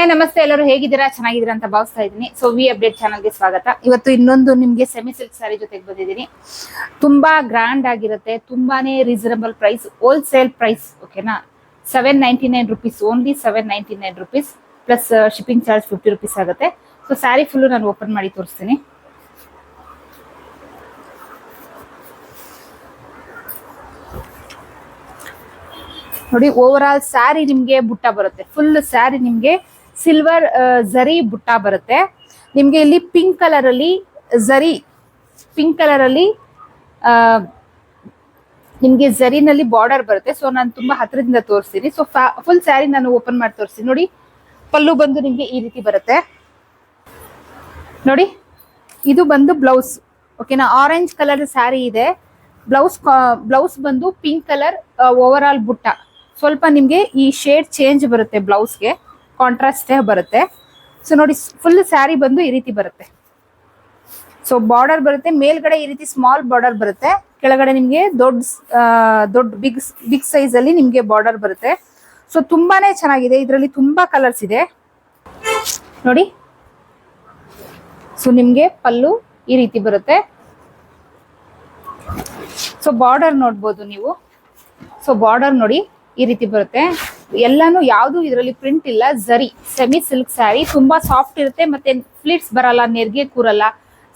Hi, ನಮಸ್ತೆ ಎಲ್ಲರೂ ಹೇಗಿದ್ದೀರಾ? ಚೆನ್ನಾಗಿದ್ದೀರಾ ಅಂತ ಭಾವಿಸ್ತಾ ಇದ್ದೀನಿ. ಸೊ ವಿ ಅಪ್ಡೇಟ್ ಚಾನಲ್ಗೆ ಸ್ವಾಗತ. ಇವತ್ತು ಇನ್ನೊಂದು ನಿಮಗೆ ಸೆಮಿ ಸಿಲ್ಕ್ ಸ್ಯಾರಿ ಜೊತೆಗೆ ಬಂದಿದ್ದೀನಿ. ತುಂಬಾ ಗ್ರ್ಯಾಂಡ್ ಆಗಿರುತ್ತೆ. ತುಂಬಾನೇ ರೀಸನಬಲ್ ಪ್ರೈಸ್ ಹೋಲ್ಸೇಲ್ ಪ್ರೈಸ್ ಓಕೆನಾ seven ninety nine rupees only seven ninety nine rupees plus shipping charge fifty rupees ಆಗುತ್ತೆ. ಸೊ ಸ್ಯಾರಿ ಫುಲ್ಲು ನಾನು ಓಪನ್ ಮಾಡಿ ತೋರಿಸ್ತೀನಿ. ನೋಡಿ ಓವರ್ ಆಲ್ ಸ್ಯಾರಿ ನಿಮ್ಗೆ ಬುಟ್ಟ ಬರುತ್ತೆ. ಫುಲ್ ಸ್ಯಾರಿ ನಿಮ್ಗೆ ಸಿಲ್ವರ್ ಝರಿ ಬುಟ್ಟ ಬರುತ್ತೆ. ನಿಮ್ಗೆ ಇಲ್ಲಿ ಪಿಂಕ್ ಕಲರ್ ಅಲ್ಲಿ ಝರಿ ಪಿಂಕ್ ಕಲರ್ ಅಲ್ಲಿ ನಿಮಗೆ ಝರಿನಲ್ಲಿ ಬಾರ್ಡರ್ ಬರುತ್ತೆ. ಸೊ ನಾನು ತುಂಬಾ ಹತ್ತಿರದಿಂದ ತೋರಿಸ್ತೀನಿ. ಸೊ ಫುಲ್ ಸ್ಯಾರಿ ನಾನು ಓಪನ್ ಮಾಡಿ ತೋರಿಸ್ತೀನಿ. ನೋಡಿ, ಪಲ್ಲು ಬಂದು ನಿಮಗೆ ಈ ರೀತಿ ಬರುತ್ತೆ. ನೋಡಿ, ಇದು ಬಂದು ಬ್ಲೌಸ್ ಓಕೆನಾ ಆರೆಂಜ್ ಕಲರ್ ಸ್ಯಾರಿ ಇದೆ. ಬ್ಲೌಸ್ ಬ್ಲೌಸ್ ಬಂದು ಪಿಂಕ್ ಕಲರ್ ಓವರ್ ಆಲ್ ಬುಟ್ಟ. ಸ್ವಲ್ಪ ನಿಮಗೆ ಈ ಶೇಡ್ ಚೇಂಜ್ ಬರುತ್ತೆ ಬ್ಲೌಸ್ಗೆ ಕಾಂಟ್ರಾಸ್ಟೇ ಬರುತ್ತೆ. ಸೊ ನೋಡಿ ಫುಲ್ ಸ್ಯಾರಿ ಬಂದು ಈ ರೀತಿ ಬರುತ್ತೆ. ಸೊ ಬಾರ್ಡರ್ ಬರುತ್ತೆ. ಮೇಲ್ಗಡೆ ಈ ರೀತಿ ಸ್ಮಾಲ್ ಬಾರ್ಡರ್ ಬರುತ್ತೆ. ಕೆಳಗಡೆ ನಿಮಗೆ ದೊಡ್ಡ ದೊಡ್ಡ ಬಿಗ್ ಬಿಗ್ ಸೈಜ್ ಅಲ್ಲಿ ನಿಮಗೆ ಬಾರ್ಡರ್ ಬರುತ್ತೆ. ಸೊ ತುಂಬಾನೇ ಚೆನ್ನಾಗಿದೆ. ಇದರಲ್ಲಿ ತುಂಬಾ ಕಲರ್ಸ್ ಇದೆ. ನೋಡಿ. ಸೊ ನಿಮ್ಗೆ ಪಲ್ಲು ಈ ರೀತಿ ಬರುತ್ತೆ. ಸೊ ಬಾರ್ಡರ್ ನೋಡ್ಬೋದು ನೀವು. ಸೊ ಬಾರ್ಡರ್ ನೋಡಿ ಈ ರೀತಿ ಬರುತ್ತೆ. ಎಲ್ಲಾನು ಯಾವುದು ಇದರಲ್ಲಿ ಪ್ರಿಂಟ್ ಇಲ್ಲ. ಝರಿ ಸೆಮಿ ಸಿಲ್ಕ್ ಸ್ಯಾರಿ ತುಂಬಾ ಸಾಫ್ಟ್ ಇರುತ್ತೆ ಮತ್ತೆ ಫ್ಲಿಟ್ಸ್ ಬರಲ್ಲ, ನೆರಿಗೆ ಕೂರಲ್ಲ.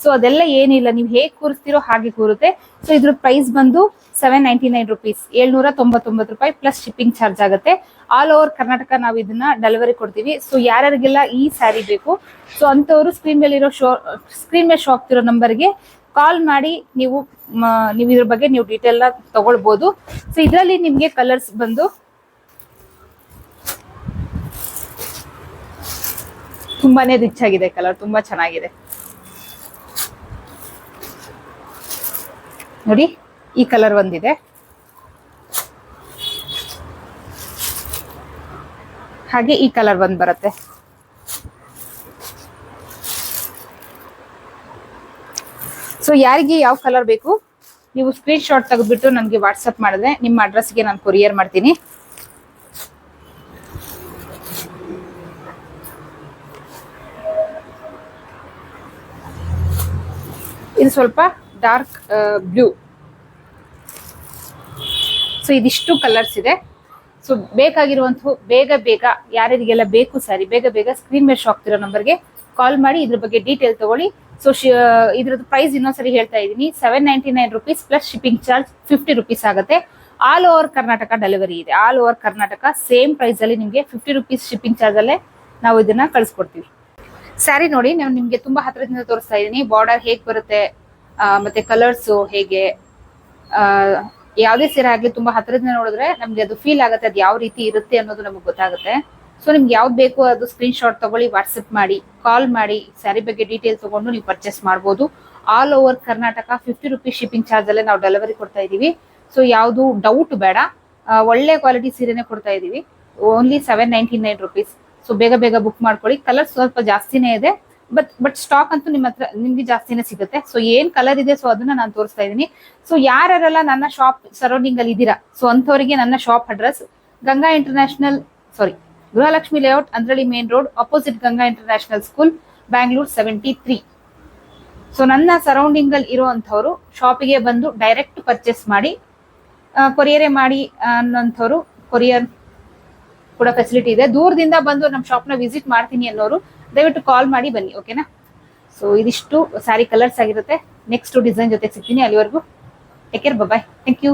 ಸೊ ಅದೆಲ್ಲ ಏನಿಲ್ಲ. ನೀವು ಹೇಗೆ ಕೂರಿಸ್ತಿರೋ ಹಾಗೆ ಕೂರುತ್ತೆ. ಸೊ ಇದ್ರ ಪ್ರೈಸ್ ಬಂದು ಸೆವೆನ್ ನೈಂಟಿ ನೈನ್ ರುಪೀಸ್ ಏಳ್ನೂರ ತೊಂಬತ್ತೊಂಬತ್ತು ರೂಪಾಯಿ ಪ್ಲಸ್ ಶಿಪ್ಪಿಂಗ್ ಚಾರ್ಜ್ ಆಗುತ್ತೆ. ಆಲ್ ಓವರ್ ಕರ್ನಾಟಕ ನಾವು ಇದನ್ನ ಡೆಲಿವರಿ ಕೊಡ್ತೀವಿ. ಸೊ ಯಾರ್ಯಾರಿಗೆಲ್ಲ ಈ ಸ್ಯಾರಿ ಬೇಕು. ಸೊ ಅಂಥವ್ರು ಸ್ಕ್ರೀನ್ ಮೇಲೆ ಇರೋ ಶೋ ಸ್ಕ್ರೀನ್ ಮೇಲೆ ಶೋ ಆಗ್ತಿರೋ ನಂಬರ್ಗೆ ಕಾಲ್ ಮಾಡಿ ನೀವು ನೀವು ಇದ್ರ ಬಗ್ಗೆ ನೀವು ಡೀಟೇಲ್ ತಗೊಳ್ಬೋದು. ಸೊ ಇದರಲ್ಲಿ ನಿಮಗೆ ಕಲರ್ಸ್ ಬಂದು ತುಂಬಾನೇ ರಿಚ್ ಆಗಿದೆ ಕಲರ್ ತುಂಬಾ ಚೆನ್ನಾಗಿದೆ. ನೋಡಿ, ಈ ಕಲರ್ ಒಂದಿದೆ ಹಾಗೆ ಈ ಕಲರ್ ಒಂದ್ ಬರುತ್ತೆ. ಸೊ ಯಾರಿಗೆ ಯಾವ ಕಲರ್ ಬೇಕು, ನೀವು ಸ್ಕ್ರೀನ್ ಶಾಟ್ ತೆಗೆದ್ಬಿಟ್ಟು ನನಗೆ ವಾಟ್ಸಪ್ ಮಾಡಿದ್ರೆ ನಿಮ್ಮ ಅಡ್ರೆಸ್ಗೆ ನಾನು ಕೊರಿಯರ್ ಮಾಡ್ತೀನಿ. ಇದು ಸ್ವಲ್ಪ ಡಾರ್ಕ್ ಬ್ಲೂ ಸೊ ಇದಿಷ್ಟು ಕಲರ್ಸ್ ಇದೆ. ಸೊ ಬೇಕಾಗಿರುವಂತಹ ಬೇಗ ಬೇಗ ಯಾರ್ಯಾರಿಗೆಲ್ಲ ಬೇಕು ಸಾರಿ, ಬೇಗ ಬೇಗ ಸ್ಕ್ರೀನ್ ಮೇಲೆ ಆಗ್ತಿರೋ ನಂಬರ್ಗೆ ಕಾಲ್ ಮಾಡಿ, ಇದ್ರ ಬಗ್ಗೆ ಡೀಟೇಲ್ ತಗೊಳ್ಳಿ. ಸೊ ಇದ್ರದ್ದು ಪ್ರೈಸ್ ಇನ್ನೊಂದ್ಸರಿ ಹೇಳ್ತಾ ಇದ್ದೀನಿ. Seven ninety nine rupees plus shipping charge fifty rupees ಆಗುತ್ತೆ. ಆಲ್ ಓವರ್ ಕರ್ನಾಟಕ ಡೆಲಿವರಿ ಇದೆ. All over Karnataka same price ಅಲ್ಲಿ ನಿಮಗೆ ಫಿಫ್ಟಿ ರುಪೀಸ್ ಶಿಪ್ಪಿಂಗ್ ಚಾರ್ಜ್ ಅಲ್ಲೇ ನಾವು ಇದನ್ನ ಕಳಿಸ್ಕೊಡ್ತೀವಿ. ಸ್ಯಾರಿ ನೋಡಿ, ನಾನು ನಿಮ್ಗೆ ತುಂಬಾ ಹತ್ರದಿಂದ ತೋರಿಸ್ತಾ ಇದ್ದೀನಿ ಬಾರ್ಡರ್ ಹೇಗ್ ಬರುತ್ತೆ ಮತ್ತೆ ಕಲರ್ಸ್ ಹೇಗೆ ಯಾವ್ದೇ ಸೀರೆ ಆಗ್ಲಿ ತುಂಬಾ ಹತ್ರದಿಂದ ನೋಡಿದ್ರೆ ನಮ್ಗೆ ಅದು ಫೀಲ್ ಆಗುತ್ತೆ, ಅದು ಯಾವ ರೀತಿ ಇರುತ್ತೆ ಅನ್ನೋದು ನಮಗೆ ಗೊತ್ತಾಗುತ್ತೆ. ಸೊ ನಿಮ್ಗೆ ಯಾವ್ದು ಬೇಕು ಅದು ಸ್ಕ್ರೀನ್ ಶಾಟ್ ತಗೊಳ್ಳಿ ವಾಟ್ಸಪ್ ಮಾಡಿ ಕಾಲ್ ಮಾಡಿ, ಸ್ಯಾರಿ ಬಗ್ಗೆ ಡೀಟೇಲ್ ತಗೊಂಡು ನೀವು ಪರ್ಚೇಸ್ ಮಾಡ್ಬೋದು. All over Karnataka fifty rupees shipping charge ಅಲ್ಲೇ ನಾವು ಡೆಲಿವರಿ ಕೊಡ್ತಾ ಇದೀವಿ. ಸೊ ಯಾವುದು ಡೌಟ್ ಬೇಡ. ಒಳ್ಳೆ ಕ್ವಾಲಿಟಿ ಸೀರೆನೆ ಕೊಡ್ತಾ ಇದೀವಿ. Only seven ninety nine rupees so ಬೇಗ ಬೇಗ ಬುಕ್ ಮಾಡ್ಕೊಳ್ಳಿ. ಕಲರ್ ಸ್ವಲ್ಪ ಜಾಸ್ತಿನೇ ಇದೆ. ಬಟ್ ಬಟ್ ಸ್ಟಾಕ್ ಅಂತೂ ನಿಮ್ಮ ಹತ್ರ, ನಿಮ್ಗೆ ಜಾಸ್ತಿನೇ ಸಿಗುತ್ತೆ. ಸೊ ಏನ್ ಕಲರ್ ಇದೆ? ಸೊ ಅದನ್ನ ನಾನು ತೋರಿಸ್ತಾ ಇದ್ದೀನಿ. ಸೊ ಯಾರೆಲ್ಲ ನನ್ನ ಶಾಪ್ ಸರೌಂಡಿಂಗ್ ಅಲ್ಲಿ ಇದ್ದೀರಾ? ಸೊ ಅಂಥವರಿಗೆ ನನ್ನ shop address Ganga international sari Grihalakshmi layout Andrahalli main road opposite Ganga international school Bangalore seventy three so ನನ್ನ ಸರೌಂಡಿಂಗ್ ಅಲ್ಲಿ ಇರುವಂತವ್ರು ಶಾಪಿಗೆ ಬಂದು ಡೈರೆಕ್ಟ್ ಪರ್ಚೇಸ್ ಮಾಡಿ ಕೊರಿಯರೇ ಮಾಡಿ ಅನ್ನೋಂಥವ್ರು, ಕೊರಿಯರ್ ಕೂಡ ಫೆಸಿಲಿಟಿ ಇದೆ. ದೂರದಿಂದ ಬಂದು ನಮ್ಮ ಶಾಪ್ನ ವಿಸಿಟ್ ಮಾಡ್ತೀನಿ ಅನ್ನೋರು, ದಯವಿಟ್ಟು ಕಾಲ್ ಮಾಡಿ ಬನ್ನಿ ಓಕೆನಾ ಸೊ ಇದಿಷ್ಟು ಸ್ಯಾರಿ ಕಲರ್ಸ್ ಆಗಿರುತ್ತೆ. ನೆಕ್ಸ್ಟ್ ಡಿಸೈನ್ ಜೊತೆ ಸಿಗ್ತೀನಿ ಅಲ್ಲಿವರೆಗೂ. Take care bye thank you